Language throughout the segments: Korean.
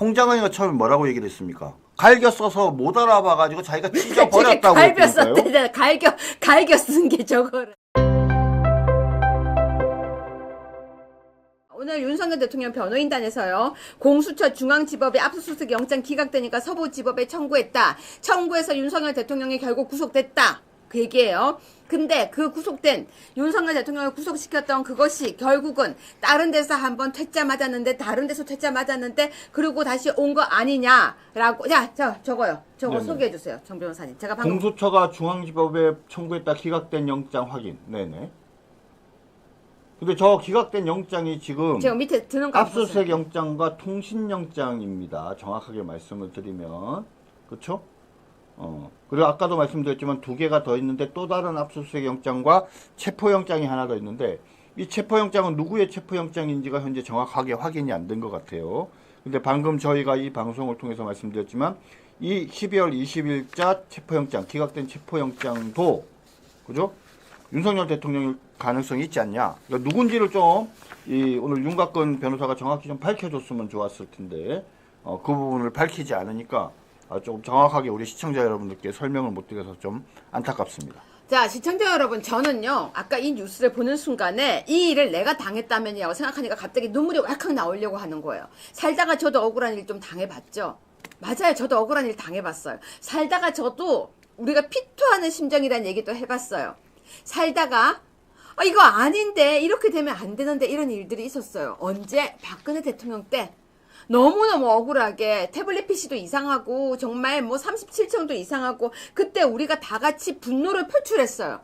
홍장은이가 처음에 뭐라고 얘기를 했습니까? 갈겨 써서 못 알아봐가지고 자기가 찢어 저게 버렸다고 갈겨. 썼대. 갈겨 갈겨 쓴 게 저거를. 오늘 윤석열 대통령 변호인단에서요 공수처 중앙지법에 압수수색 영장 기각되니까 서부지법에 청구했다. 청구해서 윤석열 대통령이 결국 구속됐다. 그 얘기예요. 근데 그 구속된 윤석열 대통령을 구속시켰던 그것이 결국은 다른 데서 한번 퇴짜 맞았는데 다른 데서 퇴짜 맞았는데 그리고 다시 온 거 아니냐라고 자, 저 저거요. 저거 네네. 소개해 주세요. 정 변호사님. 제가 방금 공수처가 중앙지법에 청구했다 기각된 영장 확인. 네네. 근데 저 기각된 영장이 지금 제가 밑에 드는 거 압수수색 영장과 통신 영장입니다. 정확하게 말씀을 드리면 그렇죠? 어 그리고 아까도 말씀드렸지만 두 개가 더 있는데 또 다른 압수수색 영장과 체포 영장이 하나 더 있는데 이 체포 영장은 누구의 체포 영장인지가 현재 정확하게 확인이 안 된 것 같아요. 근데 방금 저희가 이 방송을 통해서 말씀드렸지만 이 12월 20일자 체포 영장 기각된 체포 영장도 그죠? 윤석열 대통령 가능성이 있지 않냐. 그러니까 누군지를 좀, 이, 오늘 윤곽근 변호사가 정확히 좀 밝혀줬으면 좋았을 텐데, 어, 그 부분을 밝히지 않으니까, 아, 조금 정확하게 우리 시청자 여러분들께 설명을 못 드려서 좀 안타깝습니다. 자, 시청자 여러분, 저는요, 아까 이 뉴스를 보는 순간에 이 일을 내가 당했다면이라고 생각하니까 갑자기 눈물이 왈칵 나오려고 하는 거예요. 살다가 저도 억울한 일 좀 당해봤죠? 맞아요. 저도 억울한 일 당해봤어요. 살다가 저도 우리가 피토하는 심정이라는 얘기도 해봤어요. 살다가, 아, 이거 아닌데, 이렇게 되면 안 되는데, 이런 일들이 있었어요. 언제? 박근혜 대통령 때. 너무너무 억울하게 태블릿 PC도 이상하고 정말 뭐 37층도 이상하고 그때 우리가 다 같이 분노를 표출했어요.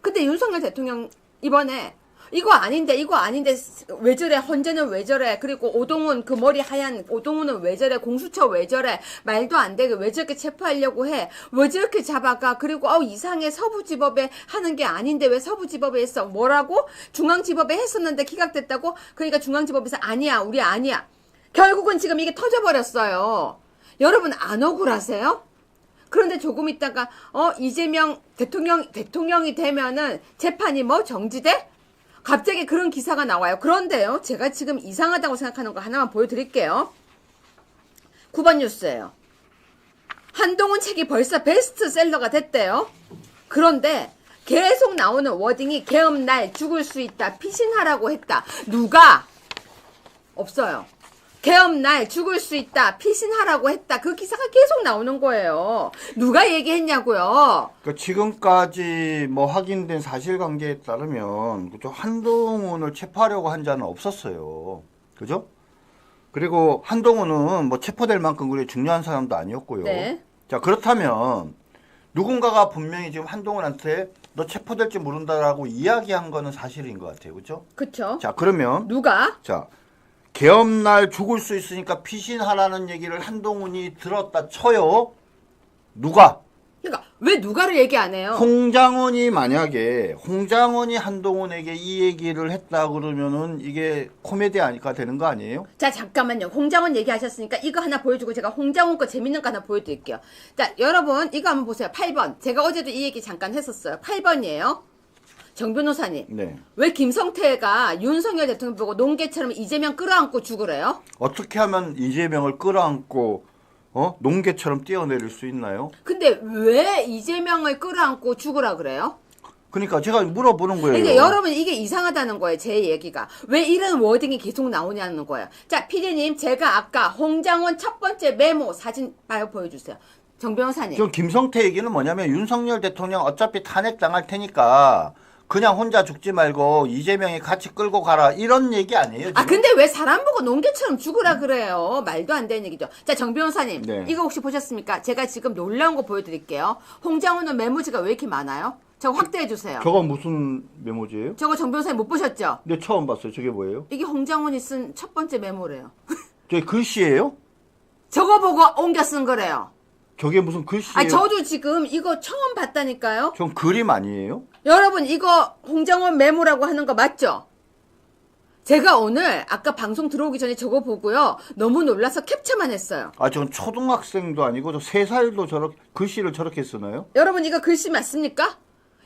근데 윤석열 대통령 이번에 이거 아닌데 이거 아닌데 왜 저래 헌재는 왜 저래 그리고 오동훈 그 머리 하얀 오동훈은 왜 저래 공수처 왜 저래 말도 안 되게 왜 저렇게 체포하려고 해 왜 저렇게 잡아가 그리고 어 이상해 서부지법에 하는 게 아닌데 왜 서부지법에 했어 뭐라고? 중앙지법에 했었는데 기각됐다고? 그러니까 중앙지법에서 아니야 우리 아니야 결국은 지금 이게 터져버렸어요 여러분 안 억울하세요? 그런데 조금 있다가 어 이재명 대통령 대통령이 되면은 재판이 뭐 정지돼? 갑자기 그런 기사가 나와요. 그런데요, 제가 지금 이상하다고 생각하는 거 하나만 보여드릴게요. 9번 뉴스예요. 한동훈 책이 벌써 베스트셀러가 됐대요. 그런데 계속 나오는 워딩이 계엄날 죽을 수 있다, 피신하라고 했다. 누가? 없어요. 계엄날 죽을 수 있다, 피신하라고 했다. 그 기사가 계속 나오는 거예요. 누가 얘기했냐고요. 그 지금까지 뭐 확인된 사실관계에 따르면 그죠 한동훈을 체포하려고 한 자는 없었어요. 그죠? 그리고 한동훈은 뭐 체포될 만큼 그리 중요한 사람도 아니었고요. 네. 자 그렇다면 누군가가 분명히 지금 한동훈한테 너 체포될지 모른다라고 이야기한 거는 사실인 것 같아요. 그죠? 그쵸? 자 그러면 누가? 자 계엄날 죽을 수 있으니까 피신하라는 얘기를 한동훈이 들었다 쳐요. 누가? 그러니까 왜 누가를 얘기 안 해요? 홍장원이 만약에 홍장원이 한동훈에게 이 얘기를 했다 그러면은 이게 코미디 아니까 되는 거 아니에요? 자 잠깐만요. 홍장원 얘기하셨으니까 이거 하나 보여주고 제가 홍장원 거 재밌는 거 하나 보여드릴게요. 자 여러분 이거 한번 보세요. 8번. 제가 어제도 이 얘기 잠깐 했었어요. 8번이에요. 정 변호사님. 네. 왜 김성태가 윤석열 대통령 보고 농개처럼 이재명 끌어안고 죽으래요? 어떻게 하면 이재명을 끌어안고 어 농개처럼 뛰어내릴 수 있나요? 근데 왜 이재명을 끌어안고 죽으라 그래요? 그러니까 제가 물어보는 거예요. 근데 여러분 이게 이상하다는 거예요. 제 얘기가. 왜 이런 워딩이 계속 나오냐는 거예요. 자, 피디님 제가 아까 홍장원 첫 번째 메모 사진 봐요 보여주세요. 정 변호사님. 지금 김성태 얘기는 뭐냐면 윤석열 대통령 어차피 탄핵 당할 테니까 그냥 혼자 죽지 말고 이재명이 같이 끌고 가라 이런 얘기 아니에요? 지금? 아 근데 왜 사람 보고 농개처럼 죽으라 그래요? 말도 안 되는 얘기죠. 자, 정 변호사님. 네. 이거 혹시 보셨습니까? 제가 지금 놀라운 거 보여드릴게요. 홍장원은 메모지가 왜 이렇게 많아요? 저거 확대해 주세요. 저거 무슨 메모지예요? 저거 정 변호사님 못 보셨죠? 근데 처음 봤어요. 저게 뭐예요? 이게 홍장원이 쓴 첫 번째 메모래요. 저게 글씨예요? 저거 보고 옮겨 쓴 거래요. 저게 무슨 글씨예요? 아, 저도 지금 이거 처음 봤다니까요? 전 그림 아니에요? 여러분, 이거 홍정원 메모라고 하는 거 맞죠? 제가 오늘 아까 방송 들어오기 전에 저거 보고요. 너무 놀라서 캡처만 했어요. 아, 전 초등학생도 아니고 저 세 살도 저렇게 글씨를 저렇게 쓰나요? 여러분, 이거 글씨 맞습니까?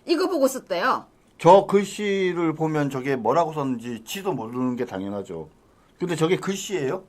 이거 보고 썼대요. 저 글씨를 보면 저게 뭐라고 썼는지 지도 모르는 게 당연하죠. 근데 저게 글씨예요?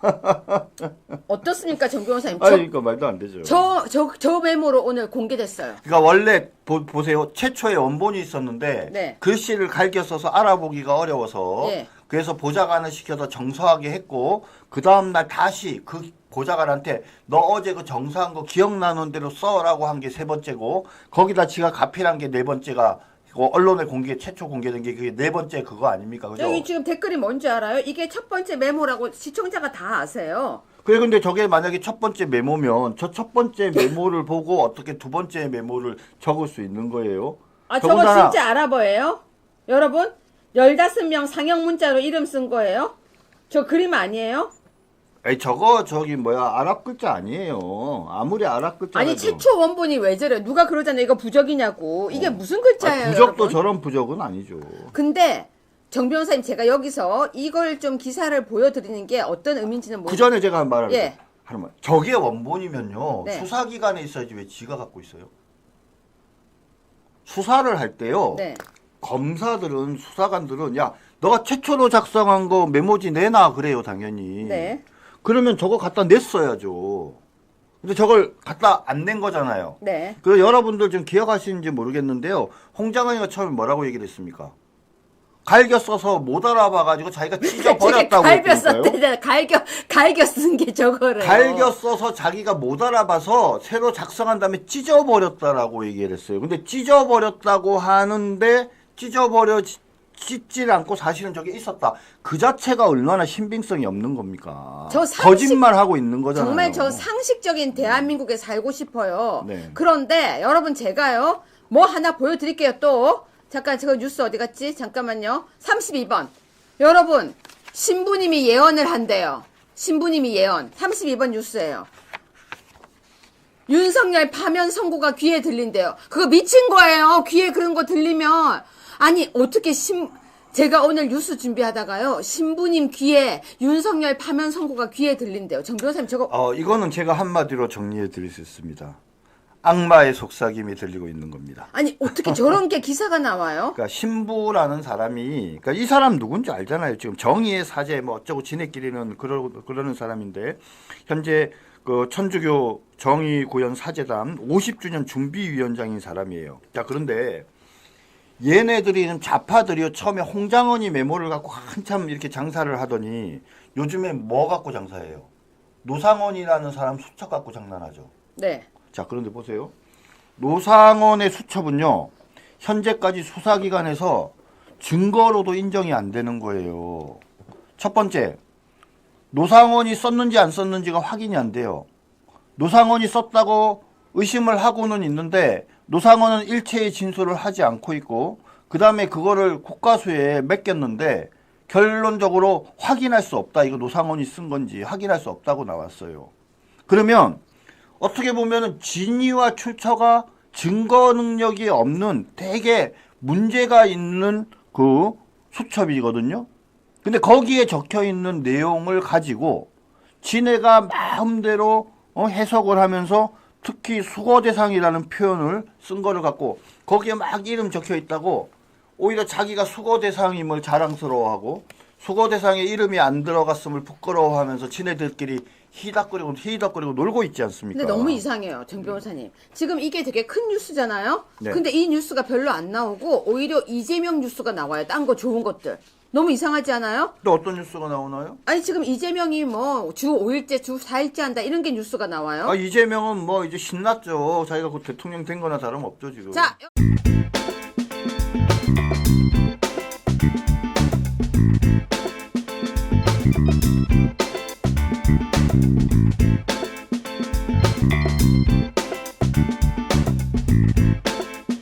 어떻습니까, 정 변호사님? 아니 저, 그러니까 말도 안 되죠. 저, 저, 저 메모로 오늘 공개됐어요. 그러니까 원래 보, 보세요. 최초의 원본이 있었는데 네. 글씨를 갈겨 써서 알아보기가 어려워서 예. 그래서 보좌관을 시켜서 정서하게 했고 그 다음 날 다시 그 보좌관한테 너 어제 그 정서한 거 기억나는 대로 써라고 한 게 세 번째고 거기다 지가 가필한 게 네 번째가 그 언론에 공개 최초 공개된 게 그게 네 번째 그거 아닙니까 그죠? 여기 지금 댓글이 뭔지 알아요? 이게 첫 번째 메모라고 시청자가 다 아세요. 그래 근데 저게 만약에 첫 번째 메모면 저 첫 번째 메모를 보고 어떻게 두 번째 메모를 적을 수 있는 거예요? 아, 저거 더군다나 진짜 아랍어예요? 여러분, 15명 상형 문자로 이름 쓴 거예요? 저 그림 아니에요? 에이 저거 저기 뭐야 아랍 글자 아니에요. 아무리 아랍 글자라도 아니, 최초 원본이 왜 저래? 누가 그러잖아요. 이거 부적이냐고. 이게 무슨 아, 글자예요? 부적도 여러분? 저런 부적은 아니죠. 근데 정 변호사님 제가 여기서 이걸 좀 기사를 보여드리는 게 어떤 의미인지는 그 모르 전에 제가 말할게요. 예. 하는 말. 저게 원본이면요. 네. 수사기관에 있어야지 왜 지가 갖고 있어요? 수사를 할 때요. 네. 검사들은 수사관들은 야 너가 최초로 작성한 거 메모지 내놔 그래요 당연히. 네. 그러면 저거 갖다 냈어야죠. 근데 저걸 갖다 안 낸 거잖아요. 네. 그 여러분들 좀 기억하시는지 모르겠는데요. 홍장관이가 처음에 뭐라고 얘기를 했습니까? 갈겨 써서 못 알아봐가지고 자기가 찢어 버렸다고 갈겨. 썼대. 갈겨, 갈겨 쓴 게 저거래요. 갈겨 써서 자기가 못 알아봐서 새로 작성한 다음에 찢어 버렸다라고 얘기를 했어요. 근데 찢어 버렸다고 하는데 찢어 버려 찢질 않고 사실은 저게 있었다. 그 자체가 얼마나 신빙성이 없는 겁니까? 저 상식- 거짓말 하고 있는 거잖아요. 정말 저 상식적인 대한민국에 살고 싶어요. 네. 그런데 여러분 제가요 뭐 하나 보여드릴게요 또 잠깐 저 뉴스 어디 갔지 잠깐만요 32번 여러분 신부님이 예언을 한대요 신부님이 예언 32번 뉴스예요 윤석열 파면 선고가 귀에 들린대요 그거 미친 거예요 귀에 그런 거 들리면 아니 어떻게 신 제가 오늘 뉴스 준비하다가요 신부님 귀에 윤석열 파면 선고가 귀에 들린대요 정 변호사님 저거 어, 이거는 제가 한마디로 정리해 드릴 수 있습니다. 악마의 속삭임이 들리고 있는 겁니다. 아니 어떻게 저런 게 기사가 나와요? 그러니까 신부라는 사람이 그러니까 이 사람 누군지 알잖아요. 지금 정의의 사제 뭐 어쩌고 지네끼리는 그러 그러는 사람인데 현재 그 천주교 정의 구현 사제단 50주년 준비위원장인 사람이에요. 자 그런데 얘네들이 좌파들이요 처음에 홍장원이 메모를 갖고 한참 이렇게 장사를 하더니 요즘에 뭐 갖고 장사해요? 노상원이라는 사람 수첩 갖고 장난하죠. 네. 자, 그런데 보세요. 노상원의 수첩은요, 현재까지 수사기관에서 증거로도 인정이 안 되는 거예요. 첫 번째, 노상원이 썼는지 안 썼는지가 확인이 안 돼요. 노상원이 썼다고 의심을 하고는 있는데, 노상원은 일체의 진술을 하지 않고 있고, 그 다음에 그거를 국가수에 맡겼는데, 결론적으로 확인할 수 없다. 이거 노상원이 쓴 건지 확인할 수 없다고 나왔어요. 그러면 어떻게 보면은 진위와 출처가 증거 능력이 없는 되게 문제가 있는 그 수첩이거든요. 근데 거기에 적혀 있는 내용을 가지고 지네가 마음대로 어, 해석을 하면서 특히 수거 대상이라는 표현을 쓴 거를 갖고 거기에 막 이름 적혀 있다고 오히려 자기가 수거 대상임을 자랑스러워하고 수거 대상에 이름이 안 들어갔음을 부끄러워하면서 지네들끼리 히닥거리고 히닥거리고 놀고 있지 않습니까? 근데 너무 이상해요, 정 변호사님. 지금 이게 되게 큰 뉴스잖아요. 네. 근데 이 뉴스가 별로 안 나오고 오히려 이재명 뉴스가 나와요. 딴 거 좋은 것들. 너무 이상하지 않아요? 또 어떤 뉴스가 나오나요? 아니 지금 이재명이 뭐 주 5일째, 주 4일째 한다 이런 게 뉴스가 나와요. 아 이재명은 뭐 이제 신났죠. 자기가 곧 대통령 된 거나 다름없죠 지금. 자,